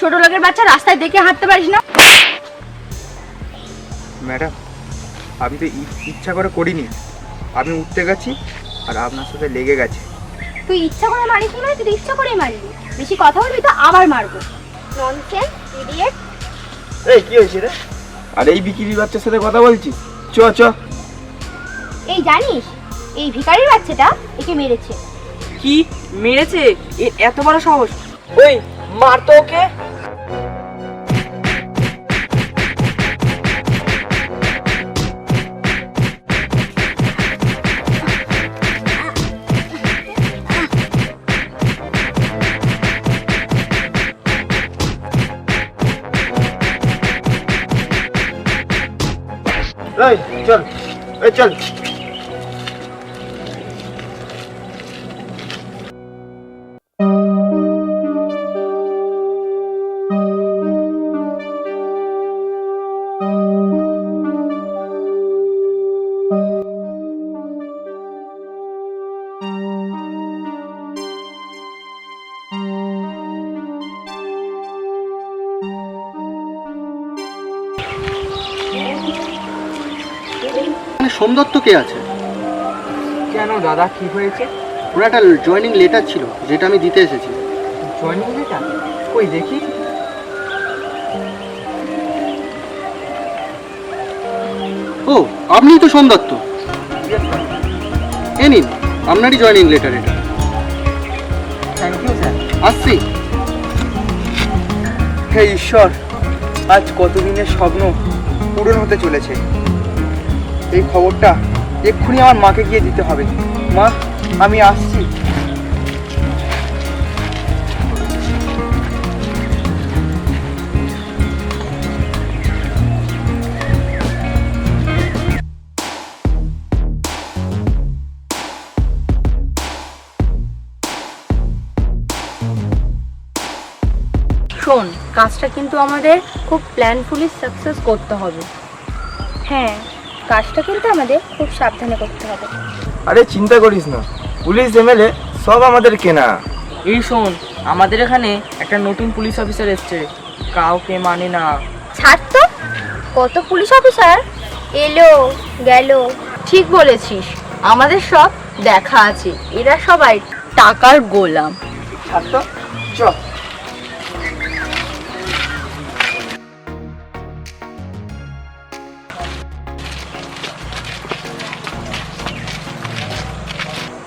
ছোট লোকের বাচ্চা রাস্তায় দেখে হাঁটতে পারিস না। ম্যাডাম আমি তো ইচ্ছা করে করিনি। আমি উঠতে গেছি আর আপনার সাথে লেগে গেছে। তুই ইচ্ছা করে মারিস না তুই তো ইচ্ছা করেই মারবি বেশি কথা বলবি তো আবার মারবো। ননসেন্স ইডিয়েট এই কি হয়েছে রে? আর এই বিক্রি বাচ্চার সাথে কথা বলছি চ চ। এই জানিস এই ভিখারির বাচ্চাটা একে মেরেছে। কি? মেরেছে? এর এত বড় সাহস। ওই মার তো ওকে? এই চল এই চল। মানে সোমদত্ত কে আছে? কেন দাদা কি হয়েছে? ওর একটা জয়েনিং লেটার ছিল যেটা আমি দিতে এসেছি। জয়েনিং লেটার কই দেখি। ও আপনিই তো সোমদত্ত। এ নিন আপনারই জয়েনিং লেটার এটা। থ্যাংক ইউ স্যার আসছি। হে ঈশ্বর আজ কতদিনের স্বপ্ন পূরণ হতে চলেছে। এই খবরটা এক্ষুনি আমার মাকে গিয়ে দিতে হবে। মা, আমি আসছি। শোন, কাজটা কিন্তু আমাদের খুব প্ল্যানফুলি সাকসেস করতে হবে। হ্যাঁ কাজটা কিন্তু আমাদের খুব সাবধানে করতে হবে। আরে চিন্তা করিস না পুলিশ এমএলএ সব আমাদের কেনা। এই শোন আমাদের এখানে একটা নতুন পুলিশ অফিসার এসছে কাউকে মানে না। ছাড় তো কত পুলিশ অফিসার? এলো গেল ঠিক বলেছিস আমাদের সব দেখা আছে এরা সবাই টাকার গোলাম। ছাড় তো চ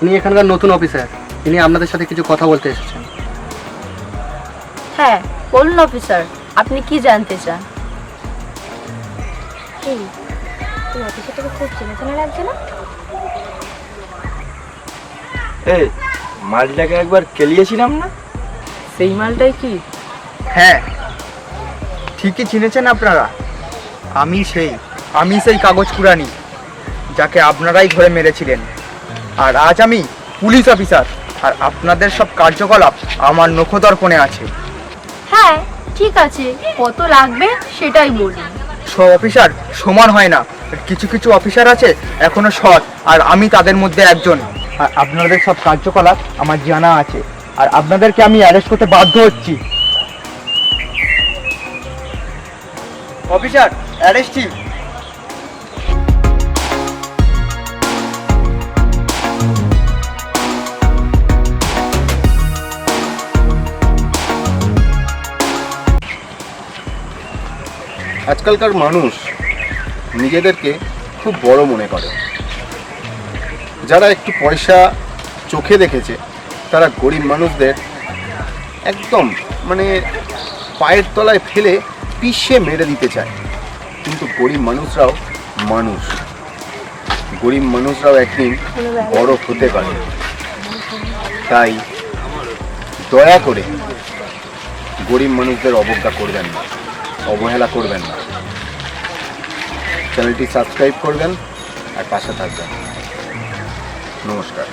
ইনি এখানকার নতুন অফিসার। তিনি আপনাদের সাথে কিছু কথা বলতে এসেছেন। হ্যাঁ বলুন অফিসার আপনি কি জানতে চান? এই এই অফিসারটাকে খুব চেনা চেনা লাগছে না? এই মালটাকে একবার কেলিয়েছিলাম না? সেই মালটাই কি? হ্যাঁ ঠিকই চিনেছেন আপনারা। আমি সেই আমি সেই কাগজ কুড়ানি যাকে আপনারাই ধরে মেরেছিলেন। আর আজ আমি পুলিশ অফিসার আর আপনাদের সব কার্যকলাপ আমার নখদর্পণে আছে। হ্যাঁ ঠিক আছে কত লাগবে সেটাই বলুন সব অফিসার সমান হয় না। কিছু কিছু অফিসার আছে এখনও সৎ আর আমি তাদের মধ্যে একজন। আর আপনাদের সব কার্যকলাপ আমার জানা আছে আর আপনাদেরকে আমি অ্যারেস্ট করতে বাধ্য হচ্ছি। অফিসার অ্যারেস্ট আজকালকার মানুষ নিজেদেরকে খুব বড় মনে করে। যারা একটু পয়সা চোখে দেখেছে, তারা গরিব মানুষদের একদম মানে পায়ের তলায় ফেলে পিষে মেরে দিতে চায়। কিন্তু গরিব মানুষরাও মানুষ। গরিব মানুষরাও একদিন বড় হতে পারে। তাই দয়া করে গরিব মানুষদের অবজ্ঞা করবেন না। অবহেলা করবেন না। চ্যানেলটি সাবস্ক্রাইব করবেন আর পাশে থাকবেন। নমস্কার।